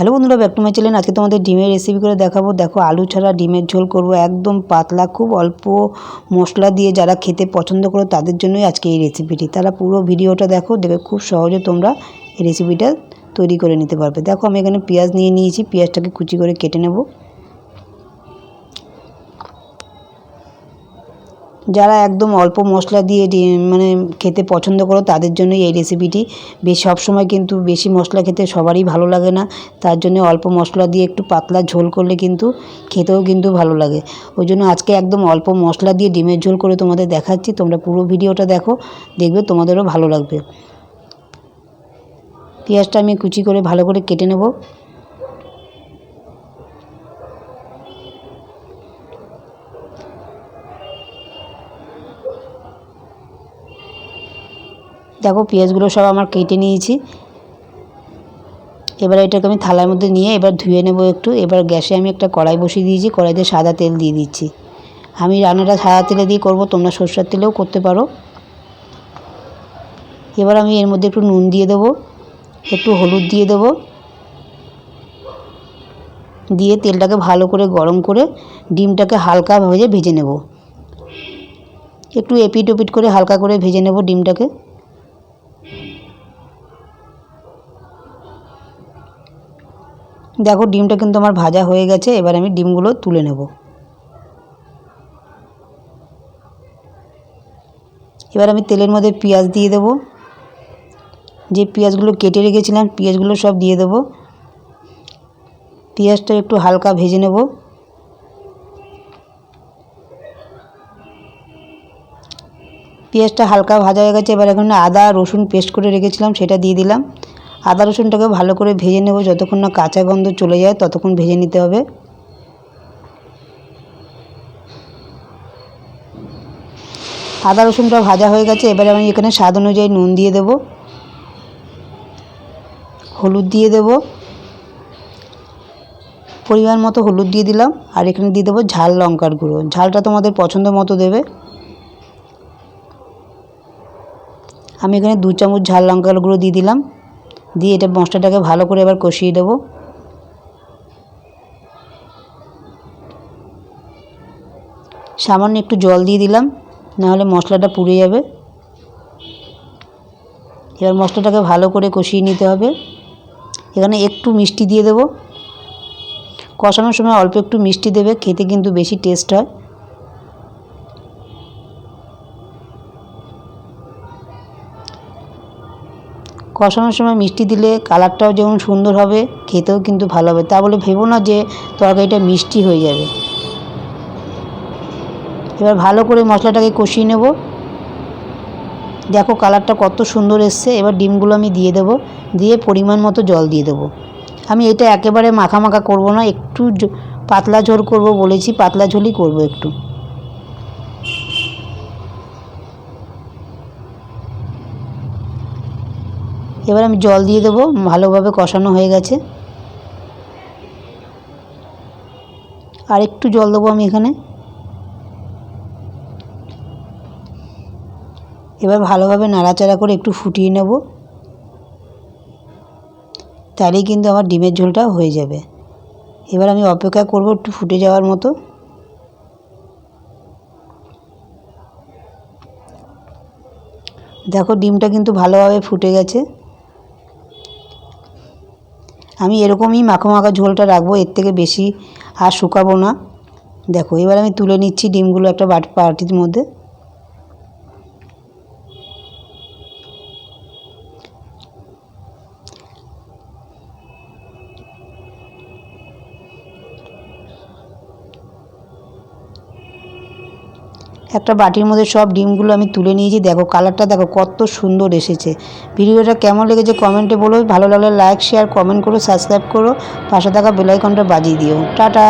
Hello বন্ধুরা, back to my channel. আজকে তোমাদের ডিমের রেসিপি করে দেখাবো। দেখো, আলু ছাড়া ডিমের ঝোল করব একদম পাতলা, খুব অল্প মশলা দিয়ে যারা খেতে পছন্দ করো, তাদের জন্যই আজকে এই রেসিপিটি তারা পুরো ভিডিওটা দেখো দেখবে খুব সহজে তোমরা এই রেসিপিটা তৈরি করে নিতে পারবে। দেখো, আমি এখানে পেঁয়াজ নিয়ে নিয়েছি। পেঁয়াজটাকে কুচি করে কেটে নেব। যারা একদম অল্প মশলা দিয়ে মানে খেতে পছন্দ করো, তাদের জন্য এই রেসিপিটি বেশ সবসময় কিন্তু বেশি মশলা খেতে সবারই ভালো লাগে না। তার জন্য অল্প মশলা দিয়ে একটু পাতলা ঝোল করলে কিন্তু খেতেও কিন্তু ভালো লাগে। ওই জন্য আজকে একদম অল্প মশলা দিয়ে ডিমের ঝোল করে তোমাদের দেখাচ্ছি। তোমরা পুরো ভিডিওটা দেখো, দেখবে তোমাদেরও ভালো লাগবে। পেঁয়াজটা আমি কুচি করে ভালো করে কেটে নেব। দেখো, পেঁয়াজগুলো সব আমার কেটে নিয়েছি। এবার এটাকে আমি থালার মধ্যে নিয়ে এবার ধুয়ে নেব একটু। এবার গ্যাসে আমি একটা কড়াই বসিয়ে দিয়েছি, কড়াইতে সাদা তেল দিয়ে দিচ্ছি। আমি রান্নাটা সাদা তেলে দিয়ে করব, তোমরা সরষের তেলেও করতে পারো। এবার আমি এর মধ্যে একটু নুন দিয়ে দেবো, একটু হলুদ দিয়ে দেবো। দিয়ে তেলটাকে ভালো করে গরম করে ডিমটাকে হালকা ভেজে ভেজে নেব। একটু এপিট ওপিট করে হালকা করে ভেজে নেব ডিমটাকে। দেখো, ডিমটা কিন্তু আমার ভাজা হয়ে গেছে, এবার আমি ডিমগুলো তুলে নেব। এবার আমি তেলের মধ্যে পেঁয়াজ দিয়ে দেব। যে পেঁয়াজগুলো কেটে রেখেছিলাম, পেঁয়াজগুলো সব দিয়ে দেব। পেঁয়াজটা একটু হালকা ভেজে নেব। পেঁয়াজটা হালকা ভাজা হয়ে গেছে, এবার এখানে আদা রসুন পেস্ট করে রেখেছিলাম, সেটা দিয়ে দিলাম। আদা রসুনটাকে ভালো করে ভেজে নেব যতক্ষণ না কাঁচা গন্ধ চলে যায় ততক্ষণ ভেজে নিতে হবে। আদা রসুনটা ভাজা হয়ে গেছে, এবারে আমি এখানে স্বাদ অনুযায়ী নুন দিয়ে দেব। হলুদ দিয়ে দেব। পরিমাণ মতো হলুদ দিয়ে দিলাম, আর এখানে দিয়ে দেবো ঝাল লঙ্কার গুঁড়ো। ঝালটা তোমাদের পছন্দ মতো দেবে। আমি এখানে দু চামচ ঝাল লঙ্কার গুঁড়ো দিয়ে দিলাম। দিয়ে এটা মশলাটাকে ভালো করে এবার কষিয়ে দেবো। সামান্য একটু জল দিয়ে দিলাম, নাহলে মশলাটা পুড়ে যাবে। এবার মশলাটাকে ভালো করে কষিয়ে নিতে হবে। এখানে একটু মিষ্টি দিয়ে দেবো। কষানোর সময় অল্প একটু মিষ্টি দেবে, খেতে কিন্তু বেশি টেস্ট হয়। কষানোর সময় মিষ্টি দিলে কালারটাও যেমন সুন্দর হবে, খেতেও কিন্তু ভালো হবে। তা বলে ভেবো না যে তরকারিটা মিষ্টি হয়ে যাবে। এবার ভালো করে মশলাটাকে কষিয়ে নেব। দেখো কালারটা কত সুন্দর এসছে। এবার ডিমগুলো আমি দিয়ে দেবো, দিয়ে পরিমাণ মতো জল দিয়ে দেবো। আমি এটা একেবারে মাখা মাখা করব না, একটু পাতলা ঝোল করব বলেছি, পাতলা ঝোলই করব একটু। এবার আমি জল দিয়ে দেবো, ভালোভাবে কষানো হয়ে গেছে। আর একটু জল দেবো আমি এখানে। এবার ভালোভাবে নাড়াচাড়া করে একটু ফুটিয়ে নেব। তাহলেই কিন্তু আমার ডিমের ঝোলটা হয়ে যাবে। এবার আমি অপেক্ষা করব একটু ফুটে যাওয়ার মতো। দেখো ডিমটা কিন্তু ভালোভাবে ফুটে গেছে। আমি এরকমই মাখো মাখা ঝোলটা রাখব, এর থেকে বেশি আর শুকাবো না। দেখো, এবার আমি তুলে নিচ্ছি ডিমগুলো একটা বাট পার্টির মধ্যে। একটা বাটির মধ্যে সব ডিমগুলো আমি তুলে নিয়েছি। দেখো, কালারটা দেখো, কত সুন্দর এসেছে। ভিডিওটা কেমন লেগেছে কমেন্টে বলো। ভালো লাগলে লাইক শেয়ার কমেন্ট করো সাবস্ক্রাইব করো। পাশে থাকা বেলাইকনটা বাজিয়ে দিও। টাটা!